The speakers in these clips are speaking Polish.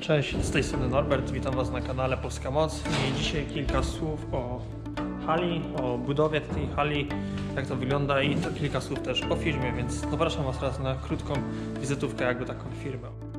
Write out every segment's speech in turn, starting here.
Cześć, z tej strony Norbert, witam Was na kanale Polska Moc i dzisiaj kilka słów o hali, o budowie tej hali, jak to wygląda i to kilka słów też o firmie, więc zapraszam Was teraz na krótką wizytówkę jakby taką firmę.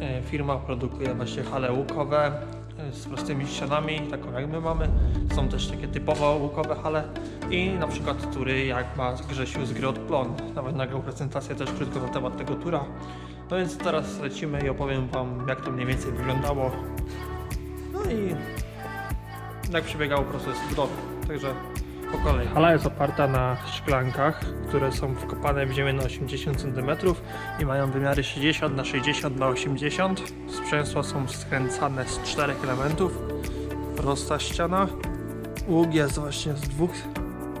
E, firma produkuje właśnie hale łukowe e, z prostymi ścianami, taką jak my mamy. Są też takie typowo łukowe hale i na przykład tury jak ma Grzesiu z gry od Plon. Nawet nagrał prezentację też krótko na temat tego tura. No więc teraz lecimy i opowiem Wam jak to mniej więcej wyglądało. No i jak przebiegał proces budowy. Także po kolei. Hala jest oparta na szklankach, które są wkopane w ziemię na 80 cm i mają wymiary 60 na 60 na 80 Sprzęsła są skręcane z czterech elementów. Prosta ściana. Łuk jest właśnie z dwóch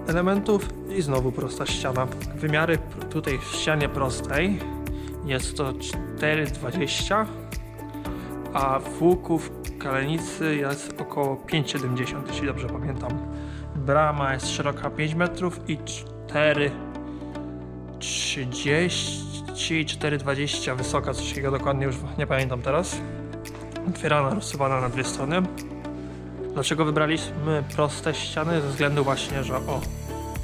elementów i znowu prosta ściana. Wymiary tutaj w ścianie prostej jest to 4,20 a w łuku w kalenicy jest około 5,70 jeśli dobrze pamiętam. Brama jest szeroka 5 metrów i 4,30 4,20 wysoka, coś takiego dokładnie już nie pamiętam teraz. Otwierana, rozsuwana na dwie strony. Dlaczego wybraliśmy proste ściany? Ze względu właśnie, że o,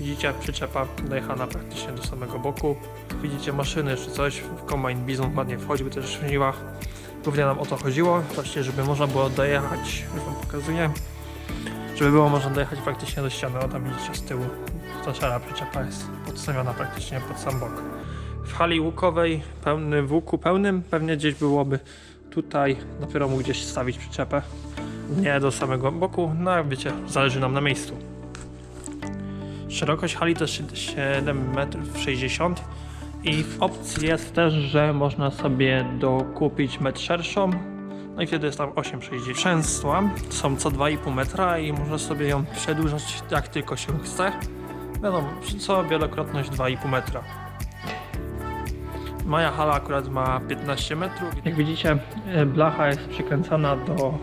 widzicie przyczepa dojechana praktycznie do samego boku. Widzicie maszyny czy coś, w kombajn Bizon ładnie wchodził też w żniwach. Głównie nam o to chodziło, właśnie żeby można było dojechać, już wam pokazuję, żeby było można dojechać praktycznie do ściany, o tam widzicie z tyłu, ta szara przyczepa jest podstawiona praktycznie pod sam bok. W hali łukowej, pełny, łuku pełnym, pewnie gdzieś byłoby tutaj, dopiero mógł gdzieś stawić przyczepę, nie do samego boku, no jak wiecie, zależy nam na miejscu. Szerokość hali to 7 metrów 60 i w opcji jest też, że można sobie dokupić metr szerszą. No i wtedy jest tam 8,60. Częstła są co 2,5 metra i można sobie ją przedłużać jak tylko się chce. Wiadomo, co wielokrotność 2,5 metra. Moja hala akurat ma 15 metrów. Jak widzicie, e, blacha jest przykręcana do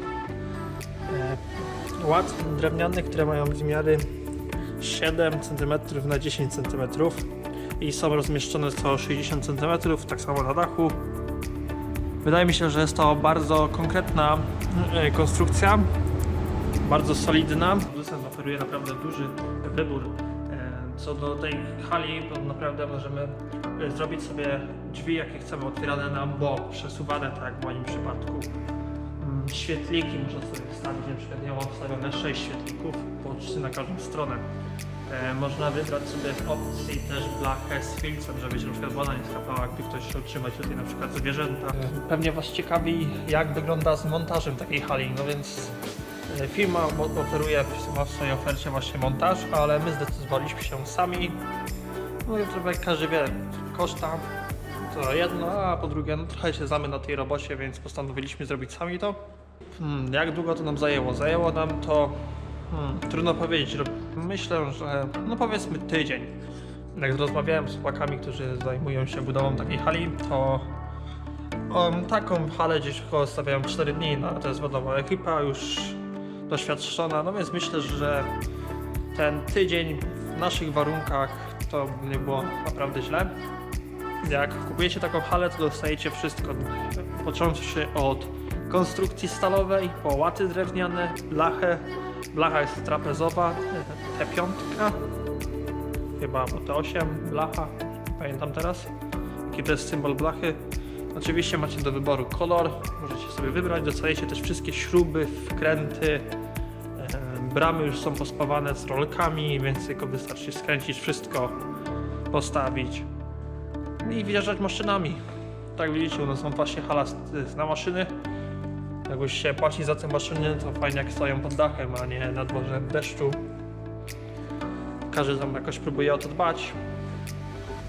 e, ład drewnianych, które mają wymiary 7 cm na 10 cm i są rozmieszczone co 60 cm, tak samo na dachu. Wydaje mi się, że jest to bardzo konkretna e, konstrukcja, bardzo solidna. Producent oferuje naprawdę duży wybór e, co do tej hali, to naprawdę możemy e, zrobić sobie drzwi, jakie chcemy, otwierane na bok, przesuwane, tak jak w moim przypadku. Mm, Świetliki można sobie wstawić, na przykład ja mam wstawione 6 świetlików, po 3 na każdą stronę. E, można wybrać sobie w opcji też blachę z filtrem, żeby się na przykład woda nie skapała, jakby ktoś chciał trzymać tutaj na przykład zwierzęta. Pewnie Was ciekawi, jak wygląda z montażem takiej hali, no więc e, firma oferuje w swojej ofercie właśnie montaż, ale my zdecydowaliśmy się sami. No i trochę każdy wie, koszta to jedno, a po drugie no, trochę się znamy na tej robocie, więc postanowiliśmy zrobić sami to. Hmm, jak długo to nam zajęło? Zajęło nam to Hmm, trudno powiedzieć. Myślę, że no powiedzmy tydzień. jak rozmawiałem z chłopakami, którzy zajmują się budową takiej hali, to taką halę gdzieś około stawiają 4 dni, no to jest wiadomo, ekipa już doświadczona, no więc myślę, że ten tydzień w naszych warunkach to nie było naprawdę źle. Jak kupujecie taką halę, to dostajecie wszystko, począwszy od konstrukcji stalowej, po łaty drewniane, blachę, blacha jest trapezowa, T5, chyba bo T8, blacha, pamiętam teraz, jaki to jest symbol blachy. Oczywiście macie do wyboru kolor, możecie sobie wybrać, dostajecie też wszystkie śruby, wkręty, bramy już są pospawane z rolkami, więc tylko wystarczy skręcić wszystko, postawić i wjeżdżać maszynami. Tak widzicie, u nas są właśnie hala z- na maszyny. Jak już się płaci za te maszyny, to fajnie jak stoją pod dachem, a nie na dworze w deszczu. Każdy tam jakoś próbuje o to dbać.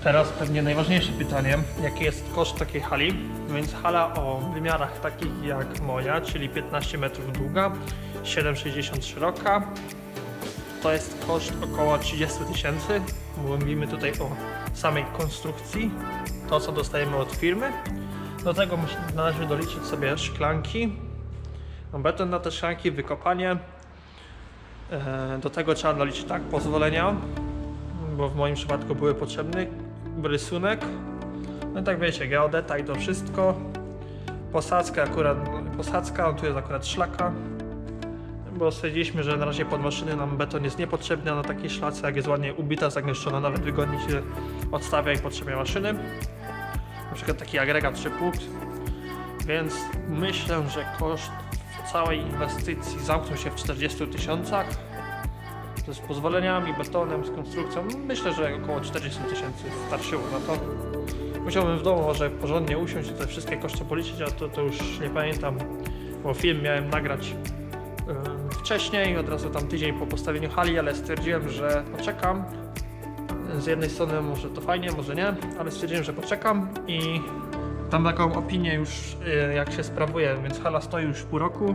Teraz pewnie najważniejsze pytanie, jaki jest koszt takiej hali? No Więc hala o wymiarach takich jak moja, czyli 15 metrów długa, 7,60 szeroka. To jest koszt około 30 tysięcy. Mówimy tutaj o samej konstrukcji, to co dostajemy od firmy. Do tego należy doliczyć sobie szklanki, beton na te szklanki, wykopanie. E, Do tego trzeba doliczyć tak pozwolenia, bo w moim przypadku były potrzebny rysunek. No i tak wiecie, geodeta i to wszystko. Posadzka akurat, posadzka, no tu jest akurat szlaka, bo stwierdziliśmy, że na razie pod maszyny nam beton jest niepotrzebny, a na takiej szlace jak jest ładnie ubita, zagęszczona, nawet wygodnie się odstawia i potrzebuje maszyny. Na przykład taki agregat 3 punkt. Więc myślę, że koszt całej inwestycji zamknął się w 40 tysiącach. Z pozwoleniami, betonem, z konstrukcją. Myślę, że około 40 tysięcy starczyło na to. Musiałbym w domu może porządnie usiąść i te wszystkie koszty policzyć, a to, to już nie pamiętam, bo film miałem nagrać em, wcześniej, od razu tam tydzień po postawieniu hali, ale stwierdziłem, że poczekam. Z jednej strony może to fajnie, może nie, ale stwierdziłem, że poczekam i tam taką opinię już y, jak się sprawuje, więc hala stoi już pół roku.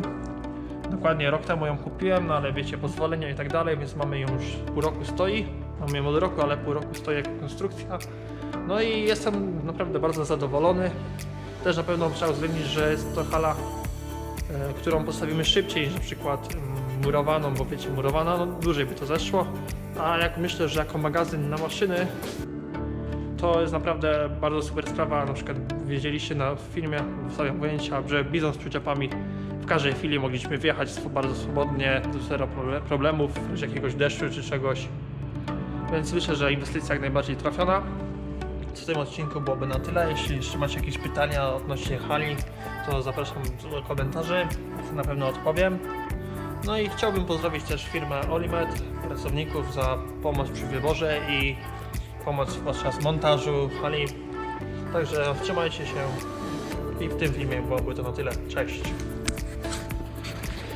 Dokładnie rok temu ją kupiłem, no ale wiecie, pozwolenia i tak dalej, więc mamy ją już pół roku stoi. Mamy ją od roku, ale pół roku stoi jako konstrukcja. No i jestem naprawdę bardzo zadowolony. Też na pewno trzeba uwzględnić, że jest to hala e, którą postawimy szybciej niż na przykład mm, murowaną, bo wiecie, murowana, no dłużej by to zeszło. A jak myślę, że jako magazyn na maszyny, to jest naprawdę bardzo super sprawa. Na przykład wiedzieliście na filmie, wstawiam pojęcia, że bizon z przyczepami w każdej chwili mogliśmy wjechać bardzo swobodnie, zero proble- problemów, z jakiegoś deszczu czy czegoś. Więc myślę, że inwestycja jak najbardziej trafiona. W tym odcinku byłoby na tyle. Jeśli jeszcze macie jakieś pytania odnośnie hali, to zapraszam do komentarzy. Na pewno odpowiem. No i chciałbym pozdrowić też firmę Olimet, pracowników za pomoc przy wyborze i pomoc podczas montażu hali. Także trzymajcie się i w tym filmie byłoby to na tyle. Cześć!